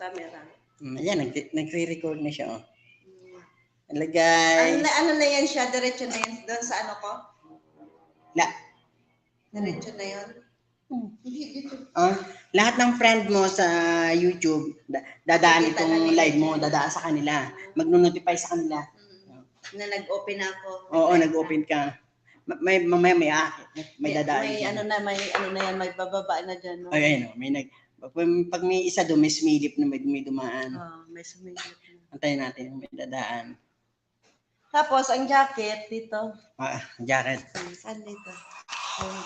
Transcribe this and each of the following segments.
camera. Mm, Ayan, nag nagre-record na siya. Oh. Mm. Hello Ano guys. na, ano na yan siya? Diretso na yan doon sa ano ko? La Diretso na yun? Hmm. Hindi, dito. Ah, lahat ng friend mo sa YouTube, da- dadaan Nakikita itong nila live mo, dadaan sa kanila. Magno-notify sa kanila. Mm. Na nag-open ako. Oo, nag-open ka. Ma- May mamaya may aakit, may dadaan. May ano na, may ano na yan, may bababa na dyan. No? Ay, ayun, oh, may nag pag, pag may isa doon, may smilip na may, may dumaan. Oh, may sumigit na. Antayin natin, may dadaan. Tapos, ang jacket dito. Ah, jacket. Hmm, Saan dito? Ayun.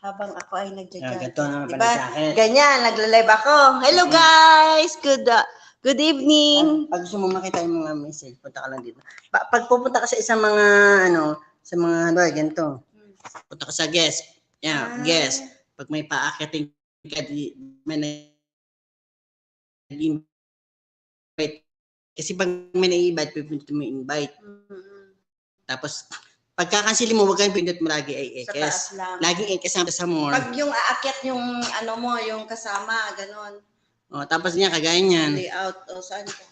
habang ako ay Ah, nagja-jacket. ganito naman Diba? pala jacket. Ganyan, nagla-live ako. Hello guys! Good uh, good evening. Pag gusto mo makita yung mga message, punta ka lang dito. Pa- pag pupunta ka sa isang mga, ano, sa mga, ano, ganito. Punta ka sa guest. Yeah, Ah. guest. Pag may paakating ka, di, may nag-invite. Kasi pag may na-invite, pipinto mo invite. Mm-mm. Tapos, pagkakansili mo, huwag kang pindot mo lagi ay ekes. lang. Laging ekes ang sa more. Pag yung aakyat yung ano mo, yung kasama, ganon. O, tapos niya, kagaya niyan. Layout, o saan ka?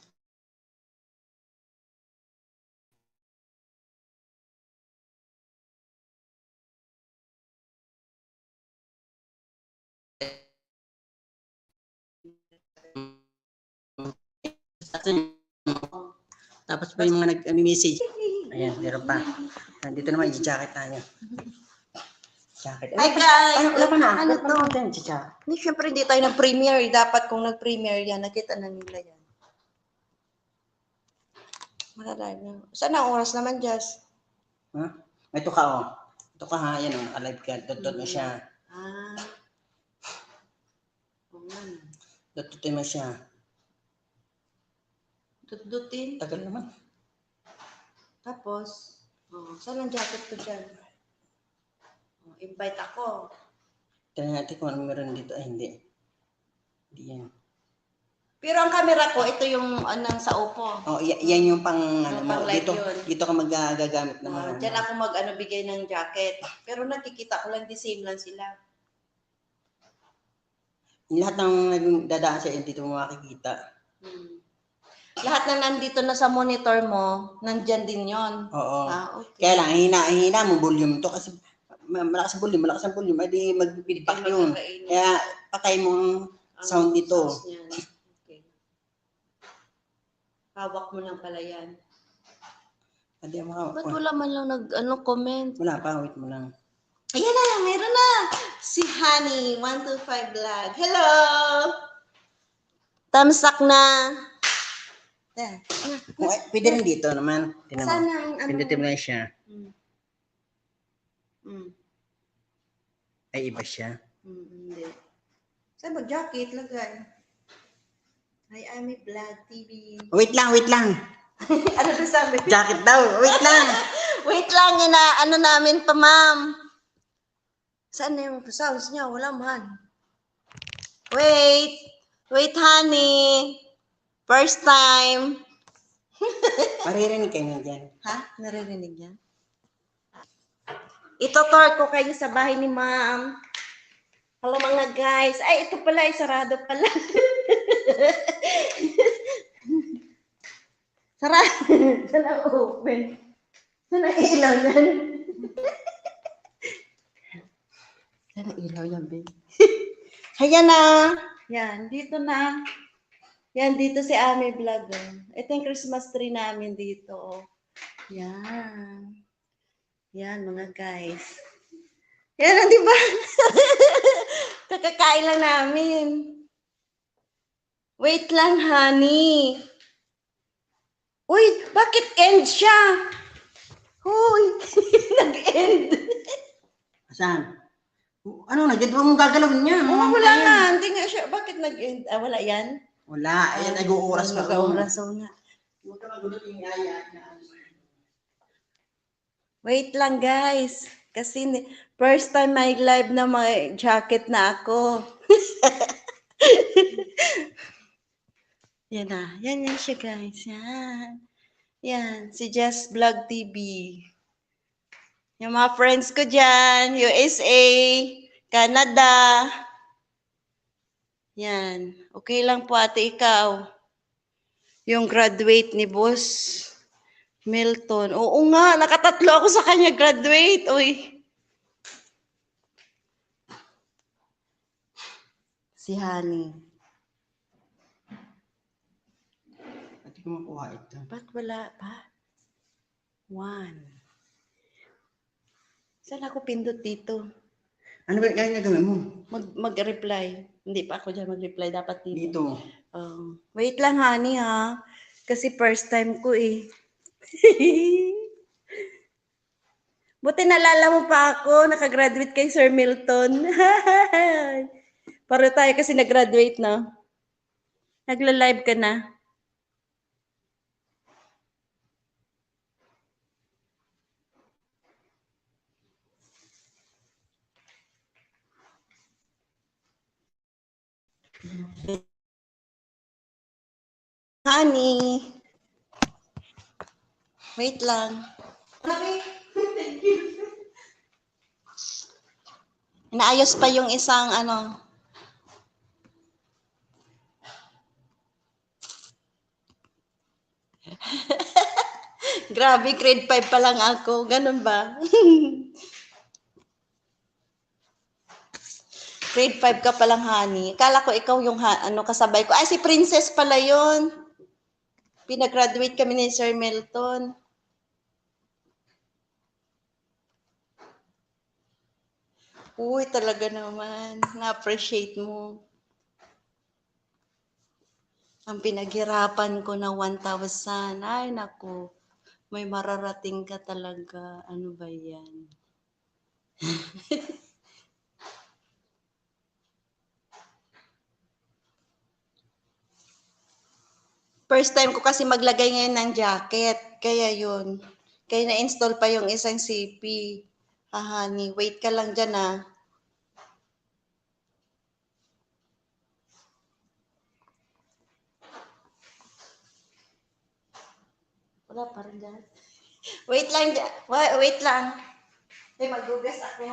Tapos pa yung mga nag-message. Ayan, meron pa. Nandito naman, i-jacket tayo. Jacket. Hi guys! Ano, wala pa na. Ano to? tayo, jacket. Hindi, syempre hindi tayo nag-premiere. Dapat kung nag-premiere yan, nakita na nila yan. Malalive na. Saan ang oras naman, Jess? Ha? Ito ka, oh. Ito ka, ha. Yan, oh. Alive ka. Dot-dot mo siya. Ah. Dot-dot mo siya. Dut-dutin. Tagal naman. Tapos, oh, saan ang jacket ko dyan? Oh, invite ako. Tignan natin kung ano meron dito. Ay, hindi. Hindi yan. Pero ang camera ko, ito yung anong sa Oppo. Oh, y- yan yung pang, ano pang Dito, yun. dito ka magagamit ng Uh, mga. diyan ako mag ano, bigay ng jacket. Pero nakikita ko lang, the same lang sila. Lahat ng nagdadaan sa dito mo makikita. Hmm. Lahat na nandito na sa monitor mo, nandyan din yon. Oo. Ah, okay. Kaya lang, hina, hina mo volume to kasi ma- malakas ang volume, malakas ang volume, edi magpipak yun. Kaya patay mo ang sound niyan. Okay. Hawak mo lang pala yan. Hindi mo Ba't wala man lang nag, ano, comment? Wala pa, wait mo lang. Ayan na, meron na. Si Honey, 125 Vlog. Hello! Tamsak na. There. Kung, ay, pwede rin dito naman. Tinan mo. Sana ang ano. Pindutin mo lang siya. Mm. Mm. Ay, iba siya. Mm, hindi. Saan ba jacket? Lagay. Hi, Ami Vlog TV. Wait lang, wait lang. ano ba sabi? Jacket daw. Wait lang. Wait lang, ina, ano namin pa, ma'am. Saan na yung sounds niya? Wala man. Wait. Wait, honey. First time. Maririnig kayo niyan dyan. Ha? Naririnig niya? Ito-tour ko kayo sa bahay ni ma'am. Hello mga guys. Ay, ito pala, ay sarado pala. sarado. Sana open. Sana ilaw yan. Sana ilaw yan, babe. Ayan na. Yan, dito na. Yan, dito si Ami Vlog. oh. Ito yung Christmas tree namin dito. oh. Yan. Yan, mga guys. Yan, di ba? Kakakain lang namin. Wait lang, honey. Uy, bakit end siya? Uy, nag-end. Saan? Ano na? Dito mo gagalawin niya. Oh, wala nga. Hindi nga siya. Bakit nag-end? Ah, wala yan? Wala. Ayan, nag-uuras pa. Nag-uuras na. Huwag ka yung yaya. Wait lang guys. Kasi first time may live na may jacket na ako. yan na. Yan yan siya guys. Yan. Yan. Si Jess Vlog TV. Yung mga friends ko dyan. USA. Canada. Yan. Okay lang po ate ikaw. Yung graduate ni Boss Milton. Oo nga, nakatatlo ako sa kanya graduate. Uy. Si Honey. Pati ko makuha ito. Ba't wala pa? One. Saan ako pindot dito? Ano ba kaya gagawin mo? Mag, mag-reply. Hindi pa ako dyan mag-reply. Dapat dito. Dito. Um, wait lang, honey, ha? Kasi first time ko, eh. Buti nalala mo pa ako. Nakagraduate kay Sir Milton. Paro tayo kasi nag-graduate na. Nagla-live ka na. Honey. Wait lang. Inaayos pa yung isang ano. Grabe, grade 5 pa lang ako. Ganun ba? grade 5 ka pa lang, honey. Kala ko ikaw yung ha- ano kasabay ko. Ay, si Princess pala yun. Pinag-graduate kami ni Sir Milton. Uy, talaga naman. Na-appreciate mo. Ang pinaghirapan ko na 1,000. Ay, naku. May mararating ka talaga. Ano ba yan? First time ko kasi maglagay ngayon ng jacket. Kaya yun. Kaya na-install pa yung isang CP. Ah, honey, wait ka lang dyan ah. Wala pa rin dyan. Wait lang dyan. Wa- Wait lang. Ay, maghugas ako.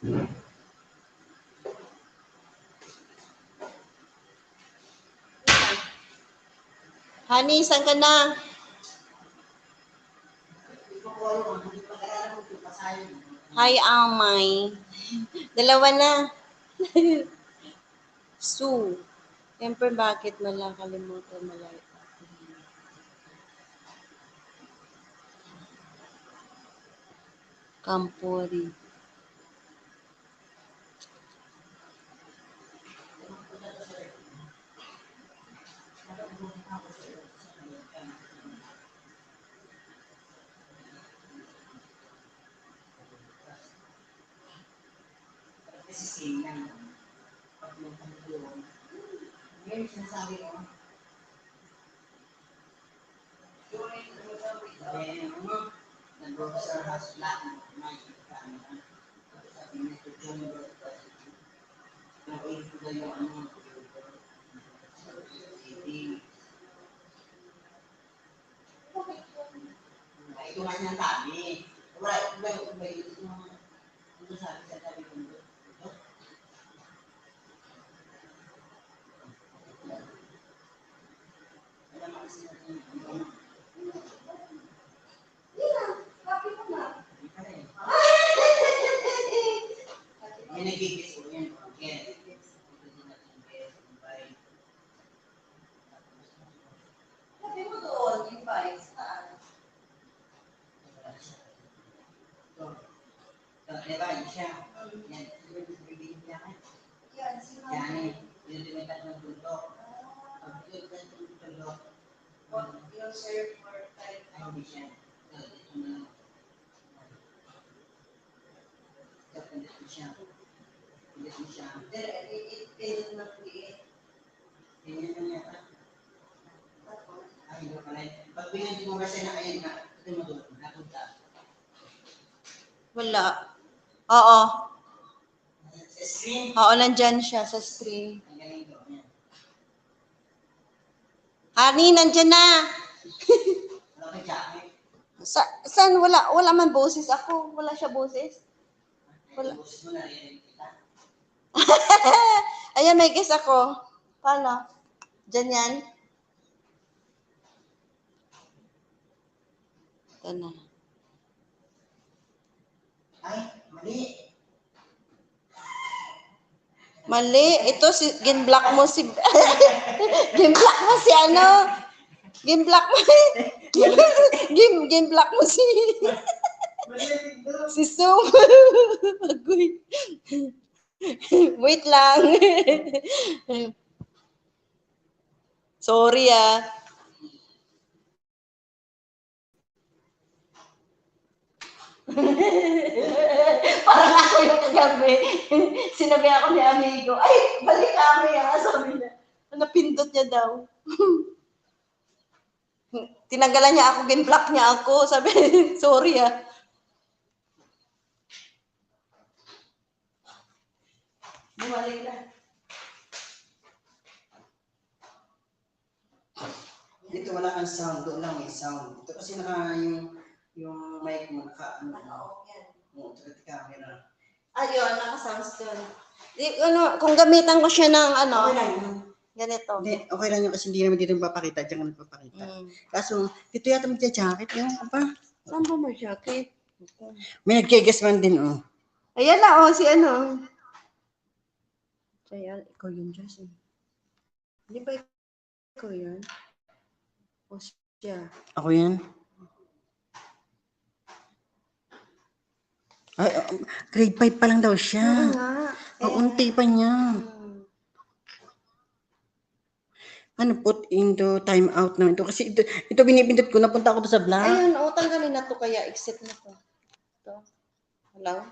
Honey, saan ka na? Hi, Amay. Dalawa na. Sue. Siyempre, bakit mo lang kalimutan mo lang? Kampori. Kasi same lang. Pag may pangkulong. Ngayon, sinasabi ko. Eh, ano, nag-work sa hospital, may camera. Sabi niya, ito yung Nag-work ko na yung ano, TV. Ito nga niya sabi. Wala, wala, wala, ito nga. Ito sabi sa sabi ko. May nagigis ko yan. Okay. Sabi mo doon, yung bikes na. Diba, yun siya. Yan. Bibigyan niya ka. Yan, Yan eh. Yung tinikat ng bundok. Pag tinikat ng bundok, Yung serve for type. ay hindi siya. Ito, ito na lang. Ito, pindot mo siya. Pindot mo siya. It na create. Hindi pala. Pag pinag mo kasi na na. Wala. Oo. Sa screen, Oo, nandyan siya sa screen. ang galing ko. Honey, nandyan na. Sa, saan? Wala, wala man boses ako. Wala siya boses. Wala. Boses mo, naririnig kita. Ayan, may guess ako. Paano? Diyan yan. Ito na. Ay, mali. Mali. Ito, si, ginblock mo si... ginblock mo si ano? Ginblock mo... gim, ginblock mo si... si. Agoy. Wait lang. Sorry ah. Parang ako yung kagabi. Sinabi ako ni amigo, ay, balik kami ah. Sabi niya. Napindot niya daw. Tinanggalan niya ako, gin-block niya ako. Sabi, sorry ah. Bumalik na. Dito wala kang sound, doon lang may sound. Ito kasi naka yung yung mic mo naka ano. Oo, ito kasi camera. Ayun, naka-sounds doon. Di, ano, kung gamitan ko siya ng ano, Okay lang yun. ganito. Hindi, okay lang yun kasi hindi naman dito papakita, diyan ka nagpapakita. Mm. Kaso, dito yata magja-jacket yung apa. Saan ba mo jacket? May nagkigas man din, oh. Ayan na, oh, si ano. Ayan, ikaw yun, Jess. eh. Di ba ikaw yun? O siya. Ako yan. Ay, oh, grade 5 pa lang daw Oo siya. nga. Ang unti pa niya. Hmm. Ano, put into time out na ito. Kasi ito, ito binipindot ko, napunta ako doon sa vlog. Ayun, o, tanggalin na to kaya, exit na to. Ito. Hello?